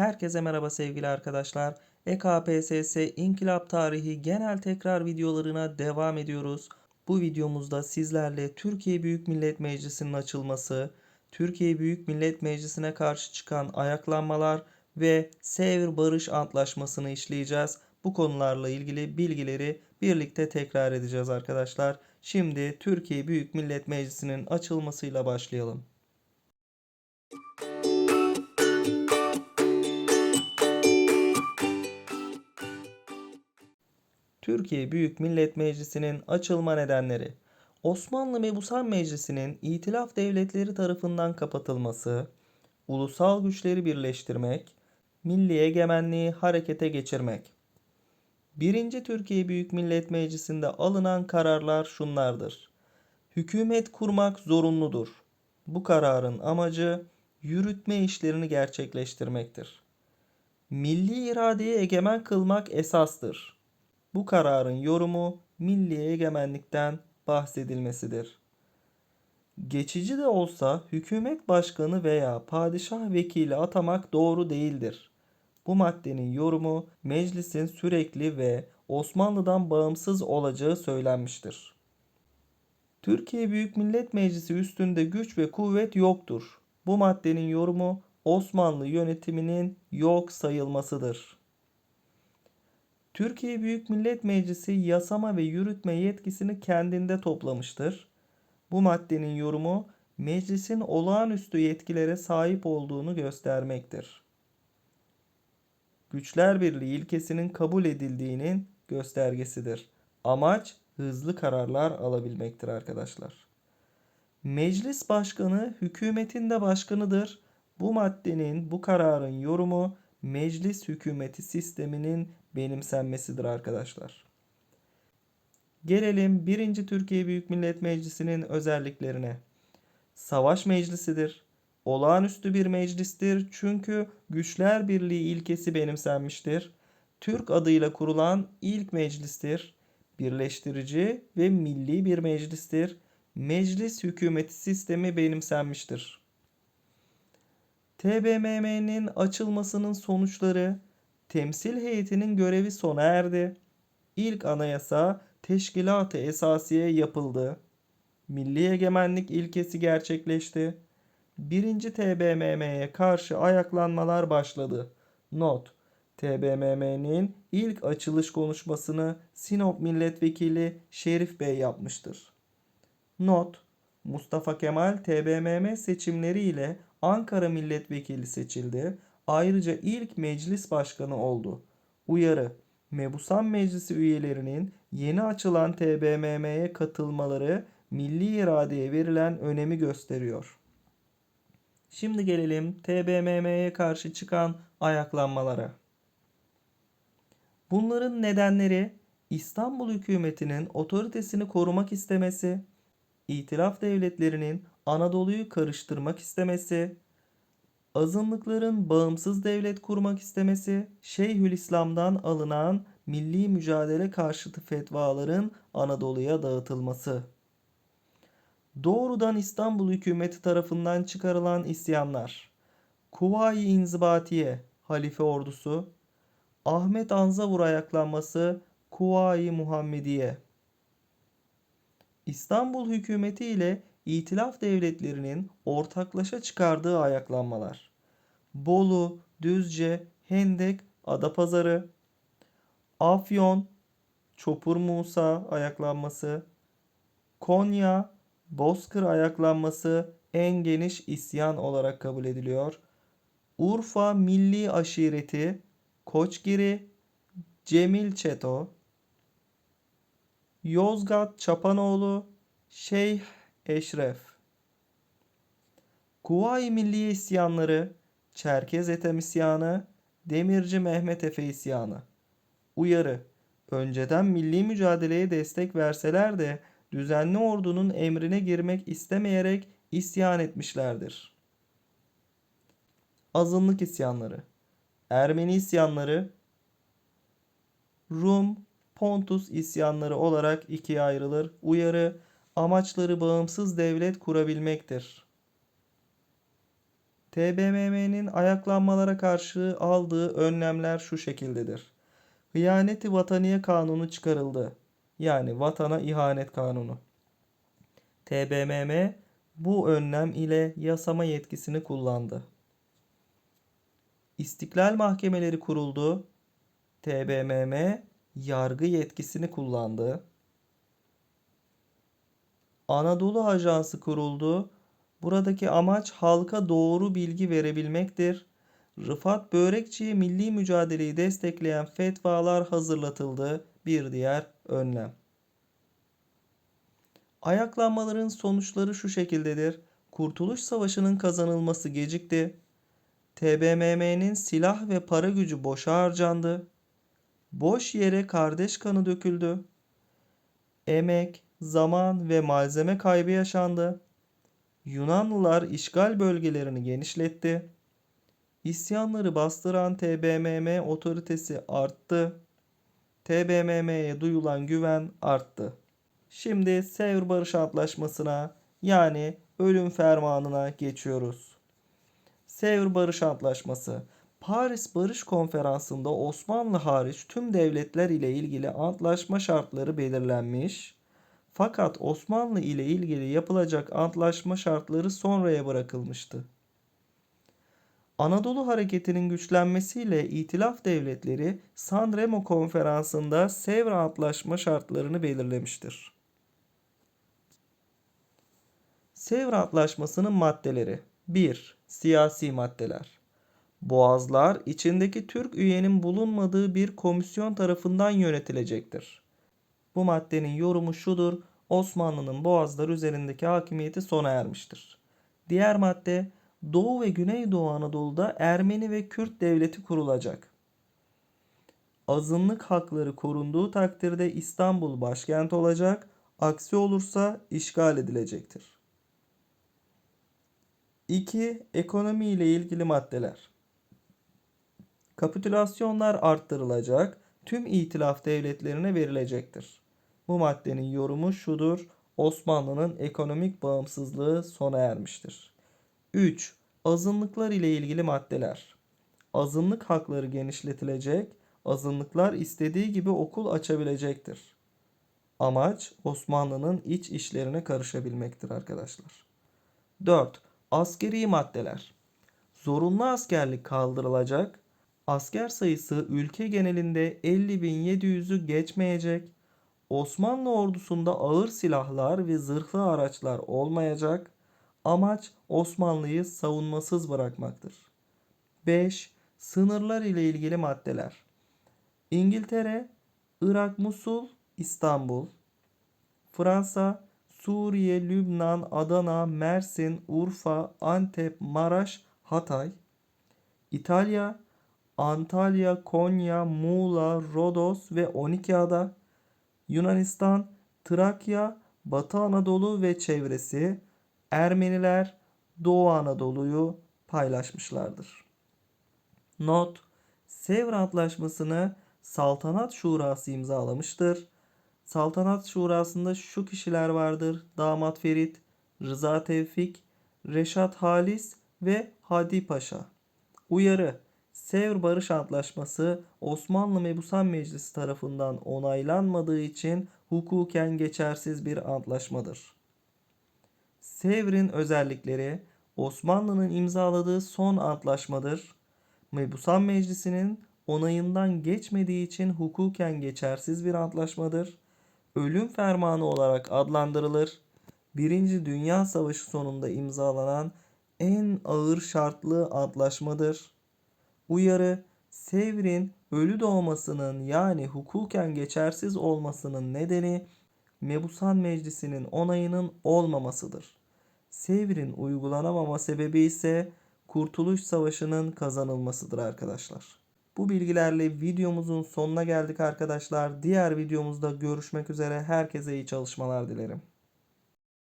Herkese merhaba sevgili arkadaşlar. EKPSS İnkılap Tarihi genel tekrar videolarına devam ediyoruz. Bu videomuzda sizlerle Türkiye Büyük Millet Meclisi'nin açılması, Türkiye Büyük Millet Meclisi'ne karşı çıkan ayaklanmalar ve Sevr Barış Antlaşması'nı işleyeceğiz. Bu konularla ilgili bilgileri birlikte tekrar edeceğiz arkadaşlar. Şimdi Türkiye Büyük Millet Meclisi'nin açılmasıyla başlayalım. Türkiye Büyük Millet Meclisi'nin açılma nedenleri Osmanlı Mebusan Meclisi'nin İtilaf Devletleri tarafından kapatılması, ulusal güçleri birleştirmek, milli egemenliği harekete geçirmek. 1. Türkiye Büyük Millet Meclisi'nde alınan kararlar şunlardır. Hükümet kurmak zorunludur. Bu kararın amacı yürütme işlerini gerçekleştirmektir. Milli iradeyi egemen kılmak esastır. Bu kararın yorumu milli egemenlikten bahsedilmesidir. Geçici de olsa hükümet başkanı veya padişah vekili atamak doğru değildir. Bu maddenin yorumu meclisin sürekli ve Osmanlı'dan bağımsız olacağı söylenmiştir. Türkiye Büyük Millet Meclisi üstünde güç ve kuvvet yoktur. Bu maddenin yorumu Osmanlı yönetiminin yok sayılmasıdır. Türkiye Büyük Millet Meclisi yasama ve yürütme yetkisini kendinde toplamıştır. Bu maddenin yorumu meclisin olağanüstü yetkilere sahip olduğunu göstermektir. Güçler Birliği ilkesinin kabul edildiğinin göstergesidir. Amaç hızlı kararlar alabilmektir arkadaşlar. Meclis başkanı hükümetin de başkanıdır. Bu maddenin, bu kararın yorumu meclis hükümeti sisteminin benimsenmesidir arkadaşlar. Gelelim 1. Türkiye Büyük Millet Meclisi'nin özelliklerine. Savaş meclisidir. Olağanüstü bir meclistir çünkü Güçler Birliği ilkesi benimsenmiştir. Türk adıyla kurulan ilk meclistir. Birleştirici ve milli bir meclistir. Meclis hükümeti sistemi benimsenmiştir. TBMM'nin açılmasının sonuçları temsil heyetinin görevi sona erdi. İlk anayasa teşkilat-ı esasiye yapıldı. Milli egemenlik ilkesi gerçekleşti. Birinci TBMM'ye karşı ayaklanmalar başladı. Not: TBMM'nin ilk açılış konuşmasını Sinop Milletvekili Şerif Bey yapmıştır. Not: Mustafa Kemal TBMM seçimleri ile Ankara Milletvekili seçildi. Ayrıca ilk meclis başkanı oldu. Uyarı: Mebusan Meclisi üyelerinin yeni açılan TBMM'ye katılmaları milli iradeye verilen önemi gösteriyor. Şimdi gelelim TBMM'ye karşı çıkan ayaklanmalara. Bunların nedenleri İstanbul hükümetinin otoritesini korumak istemesi, İtilaf devletlerinin Anadolu'yu karıştırmak istemesi, azınlıkların bağımsız devlet kurmak istemesi, Şeyhülislam'dan alınan milli mücadele karşıtı fetvaların Anadolu'ya dağıtılması. Doğrudan İstanbul hükümeti tarafından çıkarılan isyanlar. Kuvayi İnzibatiye, Halife ordusu, Ahmet Anzavur ayaklanması, Kuvayi Muhammediye. İstanbul hükümeti ile İtilaf devletlerinin ortaklaşa çıkardığı ayaklanmalar. Bolu, Düzce, Hendek, Adapazarı, Afyon, Çopur Musa ayaklanması, Konya, Bozkır ayaklanması en geniş isyan olarak kabul ediliyor. Urfa Milli Aşireti, Koçgiri, Cemil Çeto, Yozgat Çapanoğlu, Şeyh Eşref. Kuvayi Milliye isyanları, Çerkez Ethem isyanı, Demirci Mehmet Efe isyanı. Uyarı. Önceden milli mücadeleye destek verseler de düzenli ordunun emrine girmek istemeyerek isyan etmişlerdir. Azınlık isyanları. Ermeni isyanları, Rum, Pontus isyanları olarak ikiye ayrılır. Uyarı amaçları bağımsız devlet kurabilmektir. TBMM'nin ayaklanmalara karşı aldığı önlemler şu şekildedir. Hıyaneti Vataniye Kanunu çıkarıldı. Yani vatana ihanet kanunu. TBMM bu önlem ile yasama yetkisini kullandı. İstiklal mahkemeleri kuruldu. TBMM yargı yetkisini kullandı. Anadolu Ajansı kuruldu. Buradaki amaç halka doğru bilgi verebilmektir. Rıfat Börekçi'ye milli mücadeleyi destekleyen fetvalar hazırlatıldı. Bir diğer önlem. Ayaklanmaların sonuçları şu şekildedir. Kurtuluş Savaşı'nın kazanılması gecikti. TBMM'nin silah ve para gücü boşa harcandı. Boş yere kardeş kanı döküldü. Emek, zaman ve malzeme kaybı yaşandı. Yunanlılar işgal bölgelerini genişletti. İsyanları bastıran TBMM otoritesi arttı. TBMM'ye duyulan güven arttı. Şimdi Sevr Barış Antlaşması'na yani ölüm fermanına geçiyoruz. Sevr Barış Antlaşması Paris Barış Konferansı'nda Osmanlı hariç tüm devletler ile ilgili antlaşma şartları belirlenmiş. Fakat Osmanlı ile ilgili yapılacak antlaşma şartları sonraya bırakılmıştı. Anadolu hareketinin güçlenmesiyle İtilaf devletleri San Remo konferansında Sevr Antlaşma şartlarını belirlemiştir. Sevr Antlaşması'nın maddeleri 1. Siyasi maddeler Boğazlar içindeki Türk üyenin bulunmadığı bir komisyon tarafından yönetilecektir. Bu maddenin yorumu şudur. Osmanlı'nın Boğazlar üzerindeki hakimiyeti sona ermiştir. Diğer madde Doğu ve Güneydoğu Anadolu'da Ermeni ve Kürt devleti kurulacak. Azınlık hakları korunduğu takdirde İstanbul başkent olacak, aksi olursa işgal edilecektir. 2. Ekonomi ile ilgili maddeler. Kapitülasyonlar arttırılacak, tüm itilaf devletlerine verilecektir. Bu maddenin yorumu şudur. Osmanlı'nın ekonomik bağımsızlığı sona ermiştir. 3. Azınlıklar ile ilgili maddeler. Azınlık hakları genişletilecek, azınlıklar istediği gibi okul açabilecektir. Amaç Osmanlı'nın iç işlerine karışabilmektir arkadaşlar. 4. Askeri maddeler. Zorunlu askerlik kaldırılacak, asker sayısı ülke genelinde 50.700'ü geçmeyecek, Osmanlı ordusunda ağır silahlar ve zırhlı araçlar olmayacak, Amaç Osmanlı'yı savunmasız bırakmaktır. 5. Sınırlar ile ilgili maddeler. İngiltere, Irak, Musul, İstanbul. Fransa, Suriye, Lübnan, Adana, Mersin, Urfa, Antep, Maraş, Hatay. İtalya, Antalya, Konya, Muğla, Rodos ve 12 ada. Yunanistan, Trakya, Batı Anadolu ve çevresi. Ermeniler Doğu Anadolu'yu paylaşmışlardır. Not Sevr Antlaşması'nı Saltanat Şurası imzalamıştır. Saltanat Şurası'nda şu kişiler vardır. Damat Ferit, Rıza Tevfik, Reşat Halis ve Hadi Paşa. Uyarı Sevr Barış Antlaşması Osmanlı Mebusan Meclisi tarafından onaylanmadığı için hukuken geçersiz bir antlaşmadır. Sevr'in özellikleri Osmanlı'nın imzaladığı son antlaşmadır. Mebusan Meclisi'nin onayından geçmediği için hukuken geçersiz bir antlaşmadır. Ölüm fermanı olarak adlandırılır. Birinci Dünya Savaşı sonunda imzalanan en ağır şartlı antlaşmadır. Uyarı Sevr'in ölü doğmasının yani hukuken geçersiz olmasının nedeni Mebusan Meclisi'nin onayının olmamasıdır. Sevr'in uygulanamama sebebi ise Kurtuluş Savaşı'nın kazanılmasıdır arkadaşlar. Bu bilgilerle videomuzun sonuna geldik arkadaşlar. Diğer videomuzda görüşmek üzere. Herkese iyi çalışmalar dilerim.